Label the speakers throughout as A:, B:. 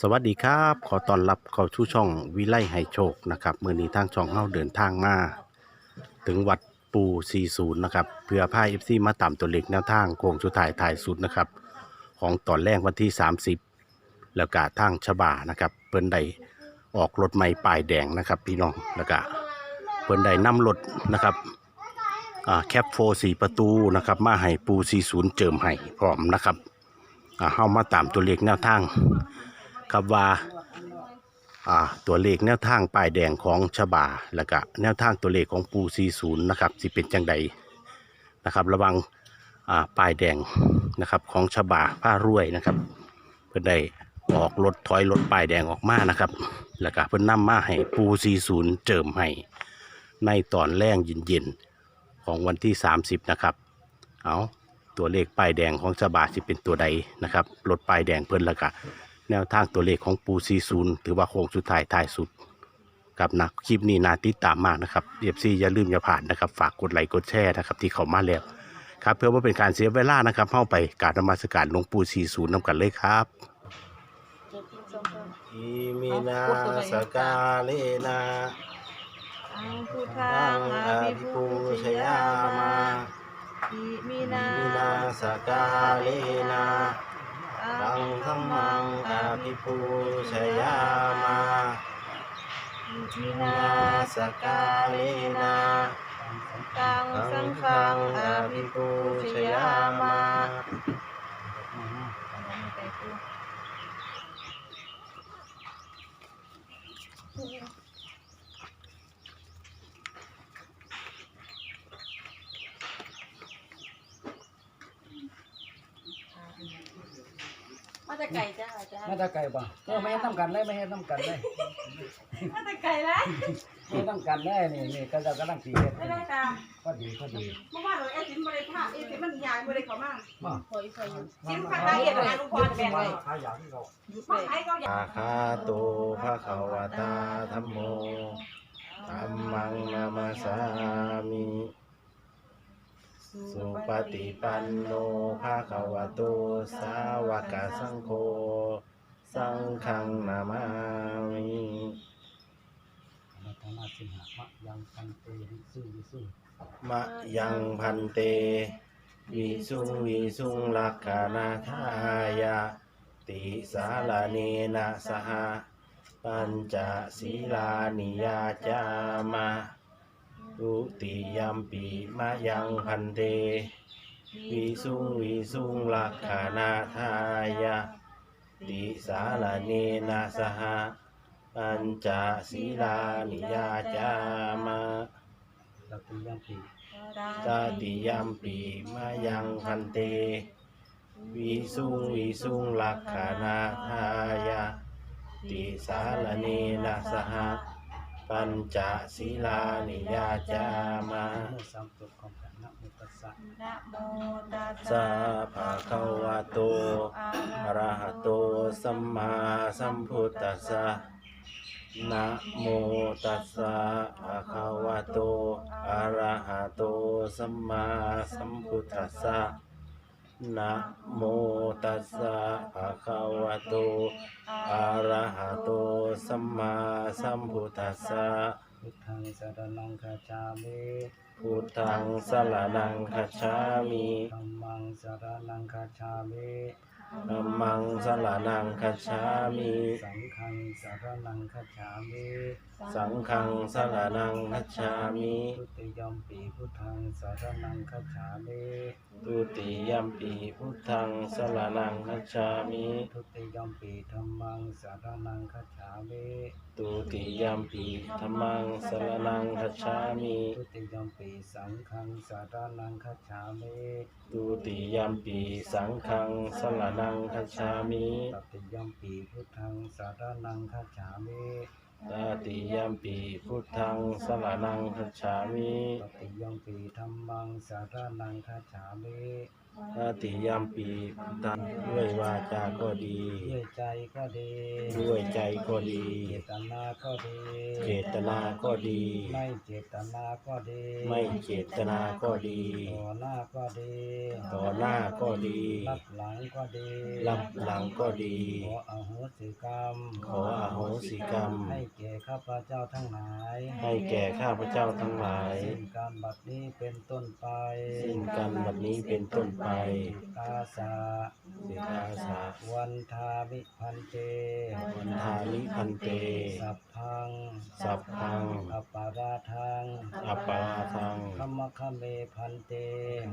A: สวัสดีครับ ขอต้อนรับเข้าสู่ช่องวิไลให้โชคนะครับเมื่อนี้ทางช่องเฮาเดินทางมา ถึงวัดปู40นะครับเพื่อพา FC มาตามตัวเลขแนวทางโค้งสุดท้ายถ่ายสุดนะครับ ของตอนแรกวันที่ 30 แล้วก็ทางฉบานะครับเปิ้นได้ออกรถใหม่ป้ายแดงนะครับ พี่น้องแล้วก็เปิ้นได้นำรถนะครับแคปโฟสีประตูนะครับมาให้ปู40 เจิมให้พร้อมนะครับ เฮามาตามตัวเลขแนวทางครับว่าอ่าตัวเลขแนวทางป้ายแดงของฉบาแล้วก็แนวทางตัวเลขของปู40นะครับสิเป็นจังใดนะครับ ระวังอ่าป้ายแดงนะครับของฉบาผ้ารวยนะครับ เพื่อได้ออกรถถอยรถป้ายแดงออกมานะครับ แล้วก็เพิ่อนนำมาให้ปู40เจิมให้ในตอนแรงเย็นๆของวันที่ 30 นะครับ เอา ตัวเลขป้ายแดงของฉบาสิเป็นตัวใดนะครับรถป้ายแดงเพิ่นแล้วก็แนวทางตัวเลขของปูซีซูนถือว่าโค้งสุดท้ายท้ายสุดกับนักคลิปนี้นาติดตามมากนะครับเอฟซีอย่าลืมอย่าผ่านนะครับฝากกดไลค์กดแชร์นะครับที่เขามาแล้วครับเพื่อว่าเป็นการเสียเวลานะครับเข้าไปกรารนมัสการหลวงปู่ซีซูนนำกันเลยครับอิมินาสกาเลนา
B: อังคุทังอาภิปูชยามาอิมินา
A: อิมินา สกาเลนาตังธรรมังอาภิปูชยามา
B: อิมิ
A: อิ
B: นา
A: นาสกาเลนา
B: ตังสังฆังอาภิปูชยามา แต่ไก่จ้าจ้า
C: มาตาไก่ป่ะเออไม่ให้น้ำกันเลยไม่ให้น้ำกันเลย
B: มาแต่ไก่แล้ว
C: ไม่ให้น้ำกันได้นี่นี่ก็จะกำลังสีเฮ็ด
D: ไม่ได้ตาม
C: ก็ดีก็ดี
D: เมื่อวานเราไอ้สินบริภาคไอ้สินมันยายบริเขามาก
C: มา
B: คอยคอยอยู่
D: สินพันธุ์ละเอียดงานลุงพรแบ่งเลย
C: ขายอย่างที่เรา
B: ยุบ
D: มา
B: เลย
D: ขายก็อยาก
A: อาคาโตภะคะวะตาธัมโมธัมมังนามาสามิ สุปฏิปันโนภะคะวะโตสาวกสังโฆสังฆังนามามิ
C: มาทนาสิหะมะยังพันเตวิสุวิสุ
A: มะยังพันเตวิสุงวิสุงลักขานาทายาติสาลาเนนะสหปัญจศีลานิยาจามา ตุติยัมปีมะยังพันเต วิสุงวิสุงลักขานาทายาติสาลาเนนะสหปัญจศีลานิยาจามา
C: เราตียังปี
A: ตาติยัมปีมายังพันเต วิสุงวิสุงลักขานาทายาติสาลเนนะสห ปัญจศีลานิยาจามา
C: เมื่อสามตัวของกันนะมุตัสสะ
B: นะโมตัส
A: สาภะคะวะโตอะระหะโตสัมมาสัมพุทธัสสะนะโมตัสสะภะคะวะโตอะระหะโตสัมมาสัมพุทธัสสะ นะโมตัสสะภะคะวะโตอะระหะโตสัมมาสัมพุทธัสสะ
C: พุทธังสรณังคาจามิ
A: พุทธังสรณังคัจฉามิ
C: ธัมมังสรณังคาจามิ
A: ธัมมังสรณังคัจฉามิ
C: สังฆังสรณังคาจามิ
A: สังฆังสรณังคัจฉามิ
C: ทุติยมปีพุทธังสรณังคาจามิ
A: ตุติยัมปีพุทธังสรณังคัจฉามิ
C: ทุติยมปีธัมมังสรณังคาจามิ
A: ตุติยัมปีธัมมังสรณังคัจฉามิ
C: ทุติยมปีสังฆังสารนังคัจฉามิ
A: ตุติยัมปีสังฆังสรณังคัจฉามิ
C: ตติยมปีพุทธังสารนังคัจฉามิ
A: ตาติยัมปีพุทธังสรนังคัจฉามิ
C: ตติยมปีธรรมังสารนังคัจฉามิ
A: ตอาติยามปีตันด้วยวาจาก็ดี
C: ด้วยใจก็ดี
A: ด้วยใจก็ดี
C: เจตนาก็ดี
A: เจตนาก็ดี
C: ไม่เจตนาก็ดี
A: ไม่เจตนาก็ดี
C: ต่อหน้าก็ดี
A: ต่อหน้าก็ดี
C: รับหลังก็ดี
A: รับหลังก็ดี
C: ขออโหสิกรรม
A: ขออโหสิกรรม
C: ให้แก่ข้าพเจ้าทั้งหลาย
A: ให้แก่ข้าพเจ้าทั้งหลาย
C: สิ้นการบัดนี้เป็นต้นไป
A: สิ้นกันบัดนี้เป็นต้นไป
C: กาสา
A: สิกาสะ
C: วันทามิพันเต
A: วันทานิพันเต
C: สัพพัง
A: สัพพัง
C: อปปาราทัง
A: อัปปาทัง
C: ขมคเมพันเต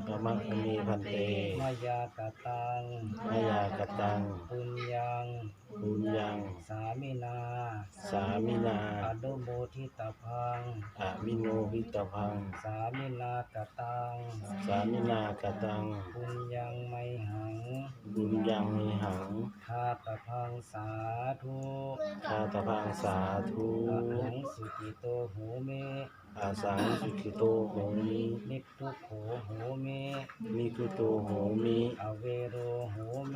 A: ธรรมคมีพันเต
C: มายากตัง
A: มยากตัง
C: ปุญญัง
A: บุญยัง
C: สามินา
A: สามินา
C: อนุโมทิตาพัง
A: อะมิโนวิตพัง
C: สามินากตัง
A: สามินากตัง
C: ปุญญังไมหัง
A: บุญยังมีหัง
C: คาตพังสาธุ
A: คาตพังสาธุ
C: อะหังสุกิโตโหเม
A: อาสังสุขิโตโหมิ
C: นิพทุโขโหเม
A: นิคุโตโหมิ
C: อเวโรโหเม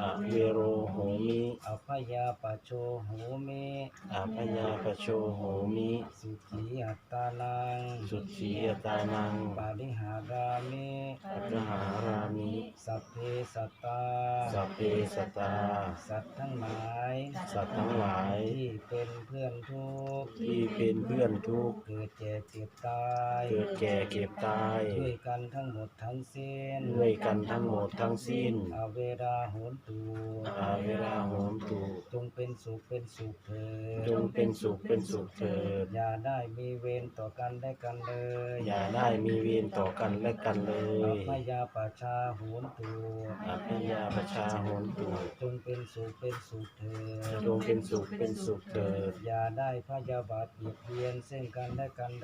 A: อะเวโรโหมิ
C: อภยาปโชโหเม
A: อะพยาปโชโหมิ
C: สุขีอัตตานัง
A: สุขียตานัง
C: ปาริหารามิ
A: ปัจหารามิ
C: สัพเพสัตตา
A: สัพเพสตตา
C: สัตว์ทั้งหลาย
A: สัตว์ทั้งหลาย
C: ที่เป็นเพื่อนทุกข์
A: ที่เป็นเพื่อนทุกข์
C: เกิดเจ็บเจ็บตาย
A: เกิดแก่เก็บตาย
C: ด้วยกันทั้งหมดทั้งสิ้น
A: ด้วยกันทั้งหมดทั้งสิ้น
C: อาเวราโหนตู
A: อาเวลาโหมตุ
C: จงเป็นสุขเป็นสุขเถิ
A: จง
C: ด
A: เป็นสุขเป็นสุขเถิด
C: อย่าได้มีเวรต่อกันได้กันเลย
A: อย่าได้มีเวรต่อกันและกันเล
C: อั
A: ย
C: พยาปชาโหนตู
A: อัพยาประชาโหนตุ
C: จงเป็นสุขเป็นสุขเถิด
A: จงเป็นสุขเป็นสุขเถิด
C: อย่าได้พยาบาทเบียดเบียนซึ่งกันและกันเล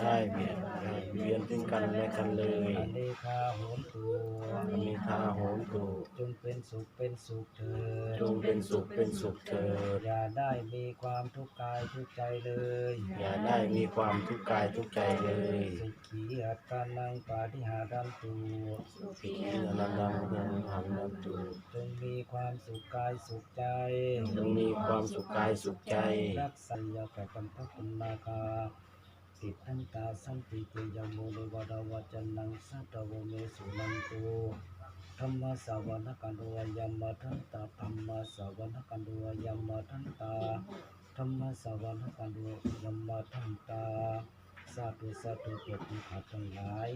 A: ได้เบียดเบียนซึ่งกันและกันเลย
C: อเนคาโหนตู
A: อมิทาโหนตุ
C: จงเป็นสุขเป็นสุขเถิด
A: จงเป็นสุขเป็นสุขเถิด
C: อย่าได้มีความทุกข์กายทุกข์ใจเลย
A: อย่าได้มีความทุกข์กายทุกข์ใจเลย
C: สุขีอัตตานังปาฏิหารันตุ
A: สิกินันดังนังหันนันตุ
C: จงมีความสุขกายสุขใจ
A: จงมีความสุขกายสุขใจ
C: รักสัญญาแก่กันพคุณนาคา ติทันตาสันติเตยโมเดวดาวจันนังสัตวเมสุนันตุธรรมสาวนกันโดยมมาทันตาธรรมสาวนกันโดยมมาทันตาธรรมสาวนกันโดยมมาทันตาสาธุสาธุเกิดมีขาดทั้งหลาย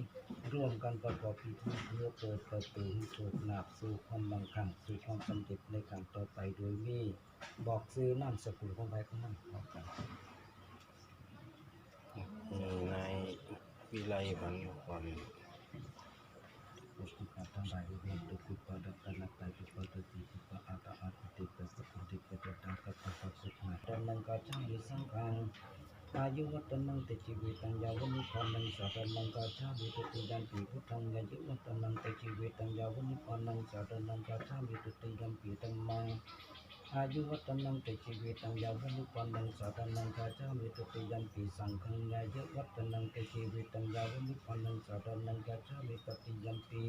C: ร่วมกันประกอบพิธีเพื่อเปิดประตูให้โชคลาภสู่ความมั่งคั่งสู่ความสำเร็จในการต่อไปโดยมีบอกซื้อนามสกุลของใครของมันบอกกัน
A: มีใน วิไลวันวัน
C: อุปการทั้งหลายเวียนตุกุปะดัตตะนักไตตุปะตติตุปะอาตะ อายุวัตนังติจิวิตังยาวันนิพพานังสัตนังกาชาวิตุติยันติพุทธังยายุวัตนังติจิวิตังยาวันนิพพานังสัตนังกาชาวิตุติยันติ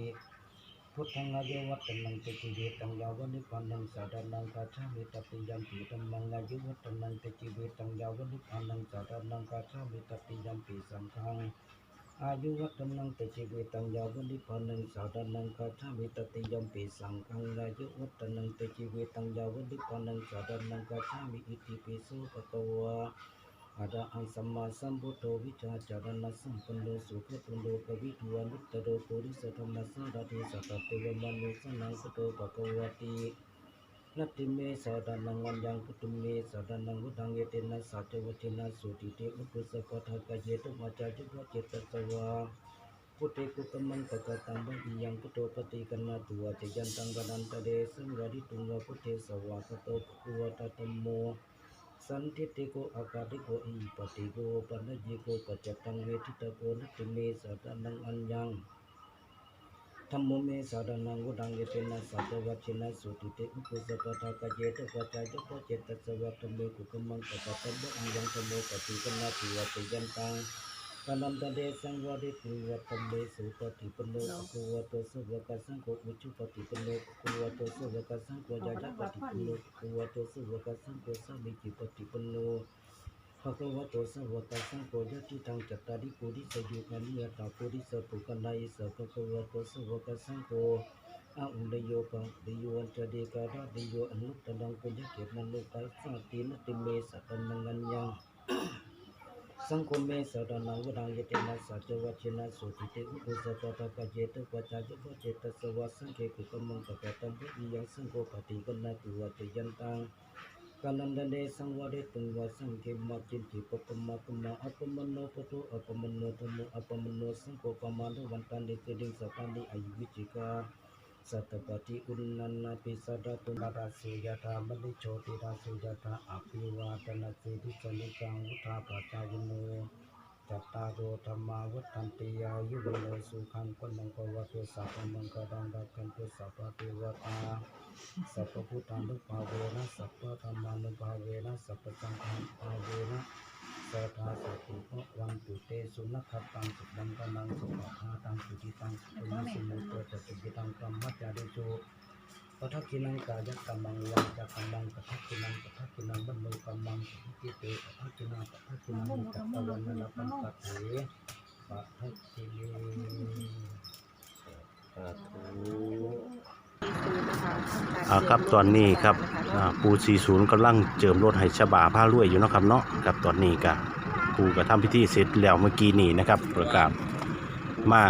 C: ธัมมังอายุวัตนังติชีวิตังยาวนิปันนังสาธนังกาจามิตุติยันติสังฆังยายวัตนังติชีวิตังยาวนิปันนังสาธนังกาจามิตุติยันติพุทธังอายุวัตนังติชีวิตังยาวนิปันนังสาธนังกาจามิตุติยันติธัมมังอายุวัตนังติชีวิตังยาวนิปันนังสาธนังกาจามิตุติยันติสังฆัง อายุวัฒนังติจิเวตังยาวุนิพานังสาดานังคาชามิตติยมปิสังฆังอายุวัฒนังติจิเวตังยาวุนิพานังสาดานังคาชามิอิติปิโสปะตวะอาดาอังสัมมาสัมพุทโธวิชาจารณะสัมปันโนสุขตุนโดกวิทวานุตตโรปุริสธรรมสารติสัตตะเวมนุสนังสโตปะกวติ นัตติเมสาดานังวันยังพุตุเมสาดานังวุธังเยเตนะสัจวัตินะสุติเตอุ ธิกุกมังตะกะตังบังอิยังพุทโธปฏิกันนาตัวเจยันตังกนันตะเดสังวริตุงวะพุทเทสวะกะโตภคุวะตะตัมโมสันทิติโกอากาติโกอิปติโกปัญญิโกปัจจตังเวทิตโกนัตติเมสาดานังอัญญังธรรมเมสารนังวุดังเยเตนะสัจวัชินะสุติเตอุปสปทากะเยตปัจจายะเจตัสสวัตเมกุกมังปะปะตะบะอังยังธโมปฏิกนาติวะติยันตังกนันตเดสังวาริปุวัตเมสุปฏิปโนภควโตสวกสังโฆอุชุปฏิปโนภควโตสวกสังโฆยายะปฏิปโนภควโตสวกสังโฆสัมมิจิปฏิปโน ภควะโตสังวกสังโฆยะติตังจัตตาริปุริสยุคานิยตาปุริสปุกันัยสภควะโตสังวกสังโฆอาอุลโยกังดิโยอันจเดการะดิโยอนุตตนังปุญญเกตนันโลกัสสะตินติเมสัตตังนัญญังสังคมเมสดานังวดังยเตนะสัจวัชนะสุติเตอุปสปะตะปะเจตปัจายปะเจตสวะสังเกกุกมังกะตัมปุยังสังโฆปฏิกันนาตุวัตยันตัง กานันเดสังวะเดตุงวะสังเกมาจินติปปมะปมะอัปมโนปตุอัป จัตตารุธามณิโชติราสุยธาอภิวาตนาสิริสนิจังวุธาปจายโนจัตตารโอธรรมวัฏันติยายุวโนสุขังปนังกวัตุสัพพมังกรังรักขันตุสัพพะเทวตาสัพพพุทธานุภาเวนะสัพพธรรมานุภาเวนะสัพพสังฆานุภาเวนะสัทธาสัตถุภวันตุเตสุนัขตังสุบังกันังสุขภาตังสุจิตังสุขมัสสิมุตโตจตุกิตังกรรมมัจจาริโช ปัทกินังกายกัมมังวังจักกัมมังปัทกินังปัทกินังบันโนกัมมังปัทกิเตปัทกินังปัทกินังจักตะวันนลปันปัตเถปัทกิเน
A: อ่าครับตอนนี้ครับอ่าปู40กำลังเจิมรถให้ฉบาผ้ารวยอยู่เนาะครับเนาะครับตอนนี้ก็ปูก็ทำพิธีเสร็จแล้วเมื่อกี้นี้นะครับประกาศมา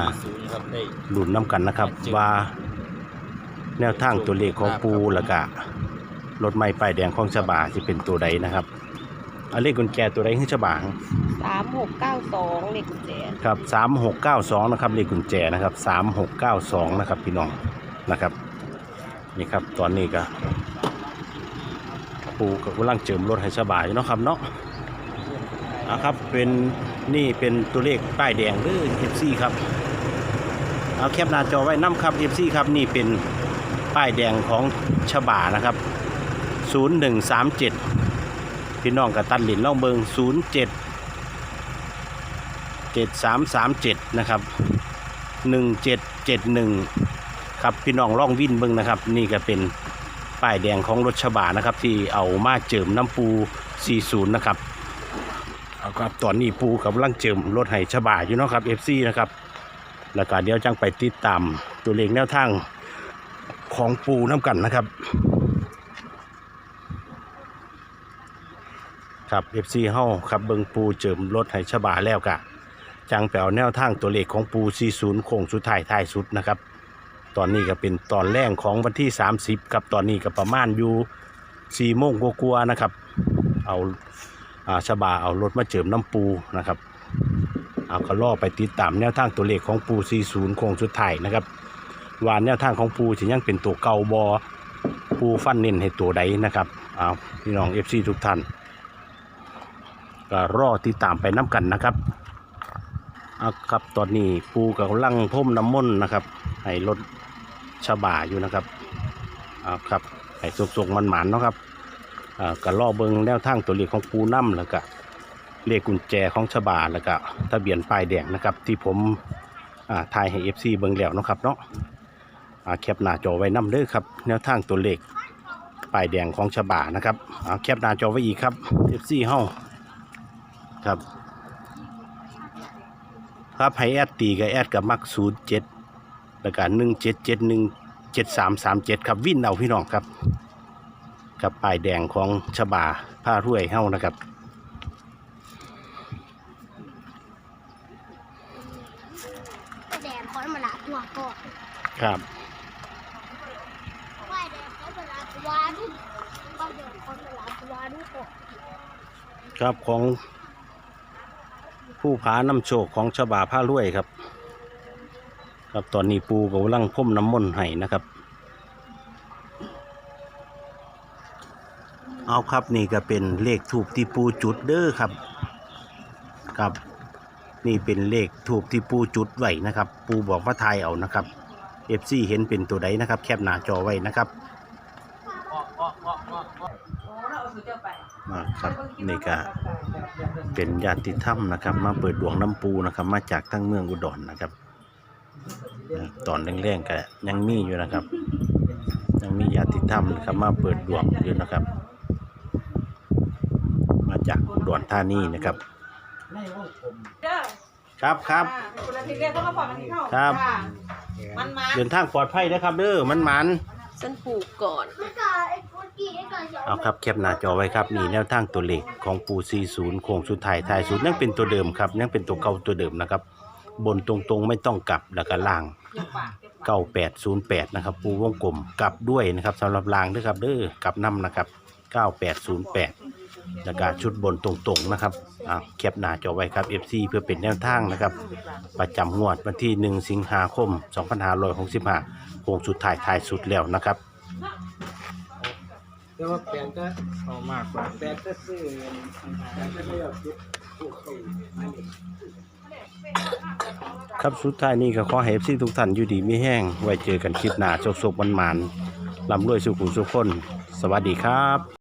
A: ลุ้นน้ำกันนะครับว่า แนวทางตัวเลขของปูแล้วก็รถไม้ป้ายแดงของฉบาจะเป็นตัวใดนะครับเอาเลขกุญแจตัวใดให้ฉบา
B: สามหกเก้าสองเลขกุญแจ
A: ครับ3692นะครับเลขกุญแจนะครับ3692นะครับพี่น้องนะครับนี่ครับตอนนี้ก็ปูกับกำลังเจิมรถให้สบายอยู่เนาะครับเนาะอะครับเป็นนี่เป็นตัวเลขป้ายแดงหรือ FC ครับเอาแคปหน้าจอไว้น้ำครับ FC ครับนี่เป็น ป้ายแดงของฉบานะครับ 0137 พี่น้องกับตันหลินล่องเบิง 07 7337 นะครับ 1771 ครับพี่น้องล่องวิ่นเบิงนะครับ นี่ก็เป็นป้ายแดงของรถฉบานะครับ ที่เอามาเจิมน้ำปู 40 นะครับเอาครับตอนนี้ปูกำลังเจิมรถไห้ฉบาอยู่เนาะครับ FC นะครับแล้วก็เดี๋ยวจังไปติดตามตัวเลขแนวทาง ของปูน้ำกันนะครับ ครับ FC เฮาครับเบิงปูเจิมรถไห้ฉบาแล้วกะจังแปลแนวทางตัวเลขของปู40โค้งสุดท้ายท้ายสุดนะครับ ตอนนี้ก็เป็นตอนแรกของวันที่ 30ครับตอนนี้ก็ประมาณอยู่4โมงกว่าๆนะครับ เอาอาชบาเอารถมาเจิมน้ำปูนะครับเอาก็ล่อไปติดตามแนวทางตัวเลขของปู40โค้งสุดท้ายนะครับ ว่าแนวทางของปูจะยังเป็นตัวเก่าบอปูฟันเน้นให้ตัวใดนะครับเอาพี่น้อง FC ทุกท่านก็รอติดตามไปน้ำกันนะครับเอาครับตอนนี้ปูกับกำลังพ่มน้ำมนต์นะครับ ให้รถชะบาอยู่นะครับเอาครับให้สุกๆมันหมานเนาะครับอ่าก็ล่อเบิงแนวทางตัวเลขของปูน้ำแล้วก็เลขกุญแจของชะบาแล้วก็ทะเบียนป้ายแดงนะครับ ที่ผมอ่าถ่ายให้เอฟซีเบิงแล้วนะครับเนาะ แคปหน้าจอไว้น้ำเด้อครับแนวทางตัวเลขป้ายแดงของชะบานะครับเอาแคปหน้าจอไว้อีกครับเอฟซีเฮาครับ ครับให้แอดตีกับแอดกับมักศูนย์เจ็ดแล้วก็หนึ่งเจ็ดเจ็ดหนึ่งเจ็ดสามสามเจ็ดครับวินเอาพี่น้องครับกับป้ายแดงของฉบาผ้ารวยเฮ้านะครับ
E: แดดคอนมาละตัวก่อน
A: ครับ
E: ไหวแดดคอนมาละตัวดูไหวแดดคอนมาละตัวดูก่อน
A: ครับของผู้ผานำโชคของฉบาผ้ารวยครับ ครับตอนนี้ปูกำลังพ่มน้ำมนต์ให้นะครับ เอาครับนี่ก็เป็นเลขถูกที่ปูจุดเด้อครับ ครับ นี่เป็นเลขถูกที่ปูจุดไว้นะครับ ปูบอกว่าทายเอานะครับ FC เห็นเป็นตัวใดนะครับ แคปหน้าจอไว้นะครับ
D: โอ้เราเอาสุดเจ้าไป
A: มาครับนี่ก็เป็นญาติธรรมนะครับ มาเปิดดวงน้ำปูนะครับ มาจากทั้งเมืองอุดรนะครับเอ่อตอนแรงๆก็ยังมีอยู่นะครับ ยังมีญาติธรรมนะครับ มาเปิดดวงอยู่นะครับ มาจากอุดรธานีนะครับ
C: ในวงกลม
D: เด้อ
A: ครับครับ
D: อ่าคนละทีเรียกต้องมาฟังกันที่เข้า
A: ครับ
D: จ้า
C: แขน
D: มันมา
A: เดินทางปลอดภัยนะครับเด้อมันหมัน
B: ฉันปลูกก่อน
A: เอาครับแคปหน้าจอไว้ครับนี่แนวทางตัวเลขของปู40โค้งสุดท้ายท้ายสุดยังเป็นตัวเดิมครับยังเป็นตัวเก่าตัวเดิมนะครับ บนตรงๆไม่ต้องกลับแล้วก็ล่าง
D: เดี๋ยวปากเดี๋ยวปาก
A: 9808นะครับปูวงกลมกลับด้วยนะครับสำหรับรางด้วยครับเด้อกลับนํนะครับ 9808แล้วก็ชุดบนตรงๆนะครับอ่าแคปหน้าจอไว้ครับ FC เพื่อเป็นแนวทางนะครับ ประจำงวดวันที่ 1 สิงหาคม2565โค้งสุดท้ายท้ายสุดแล้วนะครับ
C: แต่ว่าแปลงก็เอามากกว่าแปลงก็ซื้อแปลงก็เลือกยุคทุกปีมานี่
A: ครับสุดท้ายนี้ก็ขอให้ซีทุกท่านอยู่ดีมีแห้งไว้เจอกันคลิปหน้าโชคๆมันๆลำรวยสุขุมสุขคน สวัสดีครับ